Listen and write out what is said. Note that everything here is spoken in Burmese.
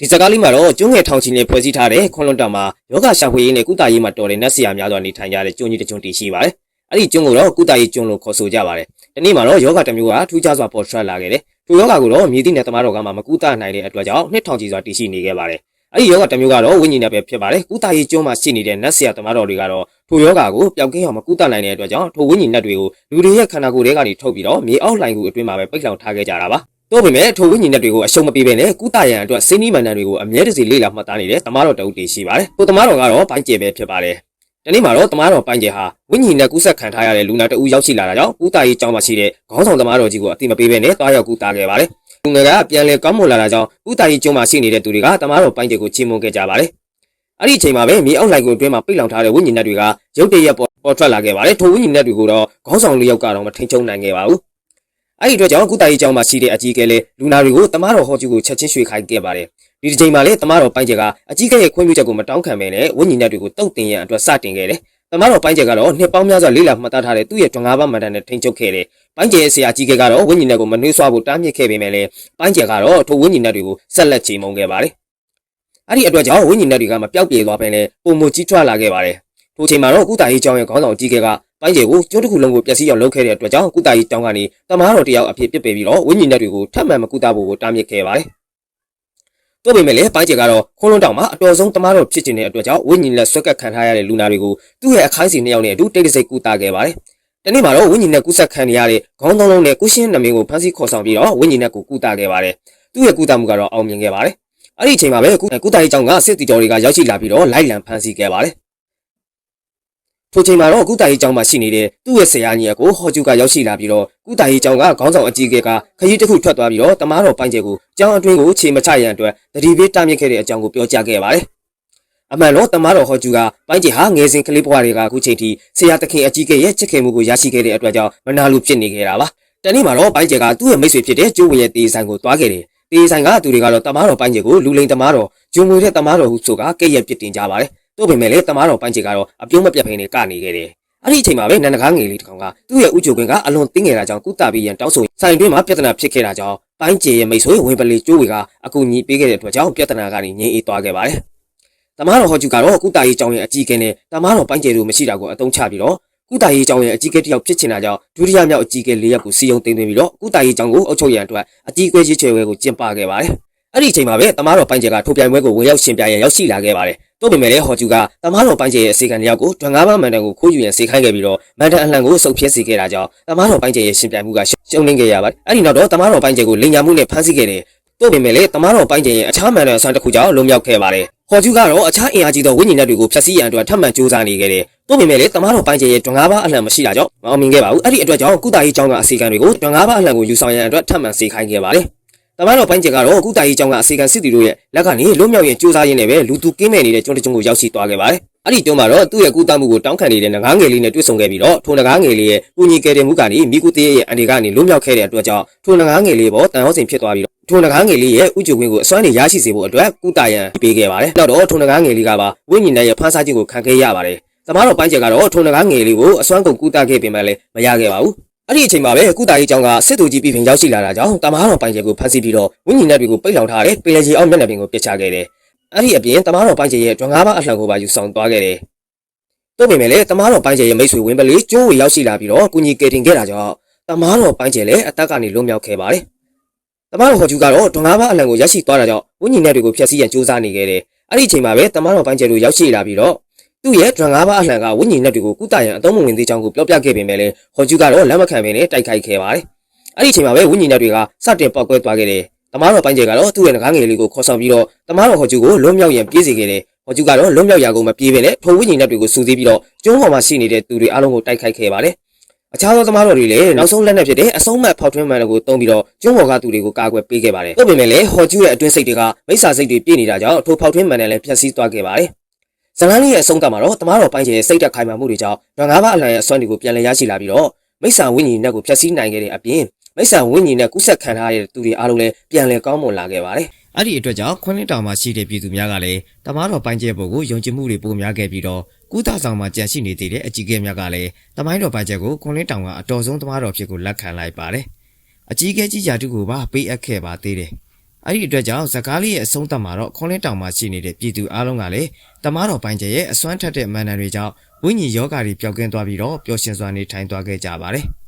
ဒီစကားလေးမှာတော့ကျွန်းငယ်ထောင်ချီနဲ့ဖွဲ့စည်းထားတဲ့ခွန်လွန်တောင်မှာယောဂရှာဖွေရေးနဲ့ကုသရေးမှာတော်တဲ့နတ်ဆရာများစွာနေထိုင်ကြတဲ့ကျွန်းကြီးတစ်ကျွန်းတည်ရှိပါတယ်။အဲ့ဒီကျွန်းကိုတော့ကုသရေးကျွန်းလို့ခေါ်ဆိုကြပါတယ်။ဒီနေ့မှာတော့ယောဂတစ်မျိုးကထူးခြားစွာပေါ်ထွက်လာခဲ့တယ်။ထိုယောဂကိုတော့မြေတိနဲ့တမတော်ကမှမကုသနိုင်တဲ့အတွက်ကြောင့်နှစ်ထောင်ချီစွာတည်ရှိနေခဲ့ပါတယ်။အဲ့ဒီယောဂတစ်မျိုးကတော့ဝိညာဉ်နဲ့ပဲဖြစ်ပါတယ်။ကုသရေးကျွန်းမှာရှိနေတဲ့နတ်ဆရာတမတော်တွေကတော့ထိုယောဂကိုပျောက်ကင်းအောင်မကုသနိုင်တဲ့အတွက်ကြောင့်ထိုဝိညာဉ်နတ်တွေကိုလူတွေရဲ့ခန္ဓာကိုယ်ထဲကနေထုတ်ပြီးတော့မြေအောက်လှိုင်ကူအတွင်းမှာပဲပိတ်လောင်ထားခဲ့ကြတာပါ။ တော့ပေမဲ့ထိုဝိညာဉ်နဲ့တွေကိုအရှုံးမပေးဘဲနဲ့ကုသရန်အတွက်စိနိမန္တန်တွေကိုအမြဲတစေလေ့လာမှတ်သားနေတဲ့တမားတော်တအုပ်တည်ရှိပါတယ်။ထိုတမားတော်ကတော့ပိုင်းကျဲပဲဖြစ်ပါတယ်။ဒီနေ့မှာတော့တမားတော်ပိုင်းကျဲဟာဝိညာဉ်နဲ့ကုဆက်ခံထားရတဲ့လူနာတအုပ်ရောက်ရှိလာတာကြောင့်ကုသရေးကျောင်းမှာရှိတဲ့ခေါင်းဆောင်တမားတော်ကြီးကိုအတိမပေးဘဲနဲ့တွားရောက်ကုသခဲ့ပါတယ်။လူငယ်ကပြန်လည်ကောင်းမွန်လာတာကြောင့်ကုသရေးကျောင်းမှာရှိနေတဲ့သူတွေကတမားတော်ပိုင်းကျဲကိုချီးမွမ်းခဲ့ကြပါတယ်။အဲ့ဒီအချိန်မှာပဲမြေအောက်လိုက်ကိုအတွင်းမှာပိတ်လောင်ထားတဲ့ဝိညာဉ်နဲ့တွေကရုတ်တရက်ပေါ်ပေါ်ထွက်လာခဲ့ပါတယ်။ထိုဝိညာဉ်နဲ့တွေကိုတော့ခေါင်းဆောင်လေးယောက်ကတော့မထိန်ချုံနိုင်ခဲ့ပါဘူး။ အဲ့ဒီအတွက်ကြောင့်ကုသရေးကျောင်းမှာရှိတဲ့အကြီးအကဲလေးလူနာတွေကိုတမားတော်ဟောကျူကိုချက်ချင်းရွှေ့ခိုင်းခဲ့ပါတယ်။ဒီတစ်ချိန်မှာလေတမားတော်ပိုင်းကျဲကအကြီးအကဲရဲ့ခွင့်ပြုချက်ကိုမတောင်းခံဘဲနဲ့ဝိညာဉ်နဲ့တွေကိုတုတ်တင်ရန်အတွက်စတင်ခဲ့တယ်။တမားတော်ပိုင်းကျဲကတော့နှစ်ပေါင်းများစွာလေးလာမှတ်သားထားတဲ့သူ့ရဲ့တွန်ငါးပါးမန်တန်နဲ့ထိန်ချုပ်ခဲ့တယ်။ပိုင်းကျဲရဲ့ဆရာကြီးကကတော့ဝိညာဉ်နဲ့ကိုမနှွေးဆွားဖို့တားမြစ်ခဲ့ပေမဲ့လည်းပိုင်းကျဲကတော့ထိုဝိညာဉ်နဲ့တွေကိုဆက်လက်ချေမှုန်းခဲ့ပါတယ်။အဲ့ဒီအတွက်ကြောင့်ဝိညာဉ်နဲ့တွေကမပျောက်ပြေသွားဘဲနဲ့ပုံမကြီးထွားလာခဲ့ပါတယ်။ထိုချိန်မှာတော့ကုသရေးကျောင်းရဲ့ခေါင်းဆောင်ကြီးက ပိုင်းကျဲကိုကျိုးတစ်ခုလုံးကိုပျက်စီးအောင်လုပ်ခဲ့တဲ့အတွက်ကြောင့်ကုသရေးကျောင်းကနေတမားတော်တယောက်အဖြစ်ပြစ်ပယ်ပြီးတော့ဝိညာဉ်နဲ့တွေကိုထပ်မံမကုသဖို့ကိုတားမြစ်ခဲ့ပါတယ်။တို့ပေမဲ့လည်းပိုင်းကျဲကတော့ခွန်းလွန်းတောင်မှာအတော်ဆုံးတမားတော်ဖြစ်ခြင်းတဲ့အတွက်ကြောင့်ဝိညာဉ်လက်ဆွဲကပ်ခံထားရတဲ့လူနာတွေကိုသူ့ရဲ့အခိုင်းစီနှစ်ယောက်နဲ့အတူတိတ်တဆိတ်ကုသခဲ့ပါတယ်။တနေ့မှာတော့ဝိညာဉ်နဲ့ကုသခံနေရတဲ့ခေါင်းသုံးလုံးနဲ့ကုရှင်းနမင်းကိုဖမ်းဆီးခေါ်ဆောင်ပြီးတော့ဝိညာဉ်နဲ့ကိုကုသခဲ့ပါတယ်။သူ့ရဲ့ကုသမှုကတော့အောင်မြင်ခဲ့ပါတယ်။အဲ့ဒီအချိန်မှာပဲကုကုသရေးကျောင်းကစစ်တီတော်တွေကရောက်ရှိလာပြီးတော့လိုက်လံဖမ်းဆီးခဲ့ပါတယ်။ ထိုချိန်မှာတော့ကုသရေးကျောင်းမှာရှိနေတဲ့သူ့ရဲ့ဆရာကြီးကိုဟောကျူကရောက်ရှိလာပြီးတော့ကုသရေးကျောင်းကခေါင်းဆောင်အကြီးအကဲကခရီးတစ်ခုထွက်သွားပြီးတော့တမားတော်ပိုင်းကျဲကိုကျောင်းအတွင်းကိုခြေမချရန်အတွက်တတိပေးတားမြစ်ခဲ့တဲ့အကြောင်းကိုပြောကြားခဲ့ပါတယ်။အမှန်တော့တမားတော်ဟောကျူကပိုင်းကျဲဟာငယ်စဉ်ကလေးဘဝတွေကအခုချိန်ထိဆရာသခင်အကြီးအကဲရဲ့ချစ်ခင်မှုကိုရရှိခဲ့တဲ့အတွက်ကြောင့်မနာလိုဖြစ်နေခဲ့တာပါ။တနေ့မှာတော့ပိုင်းကျဲကသူ့ရဲ့မိတ်ဆွေဖြစ်တဲ့ကျိုးဝင်ရဲ့တေးဆိုင်ကိုတွားခဲ့တယ်။တေးဆိုင်ကသူတွေကတော့တမားတော်ပိုင်းကျဲကိုလူလိန်တမားတော်ဂျုံငွေတဲ့တမားတော်ဟုဆိုကကဲ့ရဲ့ပြစ်တင်ကြပါတယ်။ တို့ပေမဲ့လည်းတမားတော်ပိုင်းကျဲကတော့အပြုံးမပြတ်ဖင်းနဲ့ကနေခဲ့တယ်။အဲ့ဒီအချိန်မှာပဲနန္ဒကားငယ်လေးတစ်ကောင်ကသူ့ရဲ့ဥကြိုခွင်ကအလွန်တင်းငယ်တာကြောင့်ကုသပြီးရန်တောင်းဆိုဆိုင်တွင်းမှာပြဿနာဖြစ်ခဲ့တာကြောင့်ပိုင်းကျဲရဲ့မိတ်ဆွေဝင်ပလီကျိုးဝေကအကူအညီပေးခဲ့တဲ့အတွက်ကြောင့်ပြဿနာကနေငြိမ်းအေးသွားခဲ့ပါတယ်။တမားတော်ဟောကျူကတော့ကုသရေးကျောင်းရဲ့အကြီးအကဲနဲ့တမားတော်ပိုင်းကျဲတို့မရှိတာကိုအသုံးချပြီးတော့ကုသရေးကျောင်းရဲ့အကြီးအကဲတစ်ယောက်ဖြစ်ချင်တာကြောင့်ဒုတိယမြောက်အကြီးအကဲ၄ယောက်ကိုစီယုံတင်သွင်းပြီးတော့ကုသရေးကျောင်းကိုအုပ်ချုပ်ရန်အတွက်အကြီးအကဲကြီးချွေဝဲကိုကျင်းပခဲ့ပါတယ်။အဲ့ဒီအချိန်မှာပဲတမားတော်ပိုင်းကျဲကထိုပြိုင်ပွဲကိုဝင်ရောက်ရှင်ပြရန်ရောက်ရှိလာခဲ့ပါတယ်။ တို့ပေမဲ့လည်းဟော်ကျူကတမားတော်ပိုင်းကျဲရဲ့အစီခံတစ်ယောက်ကိုတွန်ငါးပါးမန်တန်ကိုခိုးယူရန်စေခိုင်းခဲ့ပြီးတော့မန်တန်အလှန်ကိုစုပ်ဖြဲစေခဲ့တာကြောင့်တမားတော်ပိုင်းကျဲရဲ့ရှင်ပြိုင်မှုကရှုံးနေခဲ့ရပါတယ်။အဲ့ဒီနောက်တော့တမားတော်ပိုင်းကျဲကိုလိန်ညာမှုနဲ့ဖမ်းဆီးခဲ့တယ်။တို့ပေမဲ့လည်းတမားတော်ပိုင်းကျဲရဲ့အခြားမန်တန်အစွမ်းတစ်ခုကြောင့်လွန်မြောက်ခဲ့ပါတယ်။ဟော်ကျူကတော့အခြားအင်အားကြီးသောဝိညာဉ်တွေကိုဖျက်ဆီးရန်အတွက်ထပ်မံစူးစမ်းနေခဲ့တယ်။တို့ပေမဲ့လည်းတမားတော်ပိုင်းကျဲရဲ့တွန်ငါးပါးအလှန်မရှိတာကြောင့်မအောင်မြင်ခဲ့ပါဘူး။အဲ့ဒီအတွက်ကြောင့်ကုသရေးကျောင်းကအစီခံတွေကိုတွန်ငါးပါးအလှန်ကိုယူဆောင်ရန်အတွက်ထပ်မံစေခိုင်းခဲ့ပါတယ်။ တမန်တော်ပိုင်းကျကတော့ကုတာကြီးကျောင်းကအစီကန်စစ်တီတို့ရဲ့လက်ကနေလွတ်မြောက်ရင်စူးစမ်းရင်းနဲ့ပဲလူသူကင်းမဲ့နေတဲ့ကျွန်းတကျွန်းကိုရောက်ရှိသွားခဲ့ပါတယ်။အဲ့ဒီကျွန်းမှာတော့သူ့ရဲ့ကုသမှုကိုတောင်းခံနေတဲ့ငကားငယ်လေးနဲ့တွေ့ဆုံခဲ့ပြီးတော့ထိုငကားငယ်လေးရဲ့ပူညီကယ်တင်မှုကနေမိကုတေးရဲ့အနေကနေလွတ်မြောက်ခဲ့တဲ့အတွက်ကြောင့်ထိုငကားငယ်လေးပေါ်တန်ဟောစဉ်ဖြစ်သွားပြီးတော့ထိုငကားငယ်လေးရဲ့ဥကြုံဝင်းကိုအစွမ်းနေရရှိစေဖို့အတွက်ကုတာရန်ပေးခဲ့ပါတယ်။နောက်တော့ထိုငကားငယ်လေးကပါဝိညာဉ်နဲ့ရဲ့ဖန်ဆားခြင်းကိုခံခဲ့ရပါတယ်။တမန်တော်ပိုင်းကျကတော့ထိုငကားငယ်လေးကိုအစွမ်းကုန်ကုသခဲ့ပေမဲ့လည်းမရခဲ့ပါဘူး။ အဲ့ဒီအချိန်မှာပဲကုတာကြီးကျောင်းကစစ်သူကြီးပြည်ပင်ရောက်ရှိလာတာကြောင့်တမားတော်ပိုင်ကျဲကိုဖမ်းဆီးပြီးတော့ဝိညာဉ်နဲ့တွေကိုပိတ်လောင်ထားတဲ့ပင်လယ်ကြီးအောင်မျက်နှာပြင်ကိုပြစ်ချခဲ့တယ်။အဲ့ဒီအပြင်တမားတော်ပိုင်ကျဲရဲ့တွန်ငါးပါးအလှန်ကိုပါယူဆောင်သွားခဲ့တယ်။တို့ပေမဲ့လည်းတမားတော်ပိုင်ကျဲရဲ့မိတ်ဆွေဝင်းပလေးကျိုးဝေရောက်ရှိလာပြီးတော့ကုညီကယ်တင်ခဲ့တာကြောင့်တမားတော်ပိုင်ကျဲလည်းအသက်ကနေလွတ်မြောက်ခဲ့ပါတယ်။တမားတော်ဟော်ကျူကတော့တွန်ငါးပါးအလှန်ကိုရရှိသွားတာကြောင့်ဝိညာဉ်နဲ့တွေကိုဖျက်ဆီးရန်ကြိုးစားနေခဲ့တယ်။အဲ့ဒီအချိန်မှာပဲတမားတော်ပိုင်ကျဲတို့ရောက်ရှိလာပြီးတော့ သူ့ရဲ့ဒရန်ငါးပါးအလှန်ကဝိညာဉ်နဲ့တွေကိုကုသရန်အသုံးမဝင်သေးကြောင်းကိုပြောပြခဲ့ပေမဲ့လည်းဟော်ကျူကတော့လက်မခံဘဲနဲ့တိုက်ခိုက်ခဲ့ပါတယ်။အဲ့ဒီအချိန်မှာပဲဝိညာဉ်နဲ့တွေကစတင်ပေါက်ကွဲသွားခဲ့တယ်။တမားတော်ပိုင်းကျဲကတော့သူ့ရဲ့ငကားငယ်လေးကိုခေါ်ဆောင်ပြီးတော့တမားတော်ဟော်ကျူကိုလွတ်မြောက်ရန်ပြေးစေခဲ့တယ်။ဟော်ကျူကတော့လွတ်မြောက်ရာကိုမပြေးဘဲနဲ့ထိုဝိညာဉ်နဲ့တွေကိုစူးစီးပြီးတော့ကျုံးပေါ်မှာရှိနေတဲ့သူတွေအားလုံးကိုတိုက်ခိုက်ခဲ့ပါတယ်။အခြားသောသမားတော်တွေလည်းနောက်ဆုံးလက်နက်ဖြစ်တဲ့အဆုံးမဖောက်ထွင်းမှန်ကိုတုံးပြီးတော့ကျုံးပေါ်ကသူတွေကိုကာကွယ်ပေးခဲ့ပါတယ်။ဒါပေမဲ့လည်းဟော်ကျူရဲ့အတွင်းစိတ်တွေကမိစ္ဆာစိတ်တွေပြည့်နေတာကြောင့်ထိုဖောက်ထွင်းမှန်နဲ့လည်းဖျက်ဆီးသွားခဲ့ပါတယ်။ ဇလန်းလေးရဲ့အဆုံးသတ်မှာတော့တမားတော်ပိုင်းကျဲစိတ်တက်ခိုင်မာမှုတွေကြောင့်ဓာငါးပါးအလံရဲ့အစွမ်းတွေကိုပြန်လည်ရရှိလာပြီးတော့မိစ္ဆာဝိညာဉ်နဲ့ကိုဖျက်ဆီးနိုင်ခဲ့တဲ့အပြင်မိစ္ဆာဝိညာဉ်နဲ့ကုဆက်ခံထားရတဲ့သူတွေအားလုံးလည်းပြန်လည်ကောင်းမွန်လာခဲ့ပါတယ်။အဲ့ဒီအတွက်ကြောင့်ခွန်းလင်းတောင်မှာရှိတဲ့ပြည်သူများကလည်းတမားတော်ပိုင်းကျဲဘုတ်ကိုယုံကြည်မှုတွေပိုများခဲ့ပြီးတော့ကုသဆောင်မှာကြံရှိနေသေးတဲ့အကြီးအကဲများကလည်းတမိုင်းတော်ပိုင်းကျဲကိုခွန်းလင်းတောင်ကအတော်ဆုံးတမားတော်ဖြစ်ကိုလက်ခံလိုက်ပါတယ်။အကြီးအကဲကြီးယာတုကိုပါပေးအပ်ခဲ့ပါသေးတယ်။ အဲ့ဒီအတွက်ကြောင့်ဇကားလေးရဲ့အဆုံးသတ်မှာတော့ခွန်လင်းတောင်မှာရှိနေတဲ့ပြည်သူအားလုံးကလည်းတမားတော်ပိုင်းကျရဲ့အစွမ်းထက်တဲ့မန္တန်တွေကြောင့်ဝိညာဉ်ယောဂါတွေပျောက်ကင်းသွားပြီးတော့ပျော်ရွှင်စွာနေထိုင်သွားခဲ့ကြပါတယ်။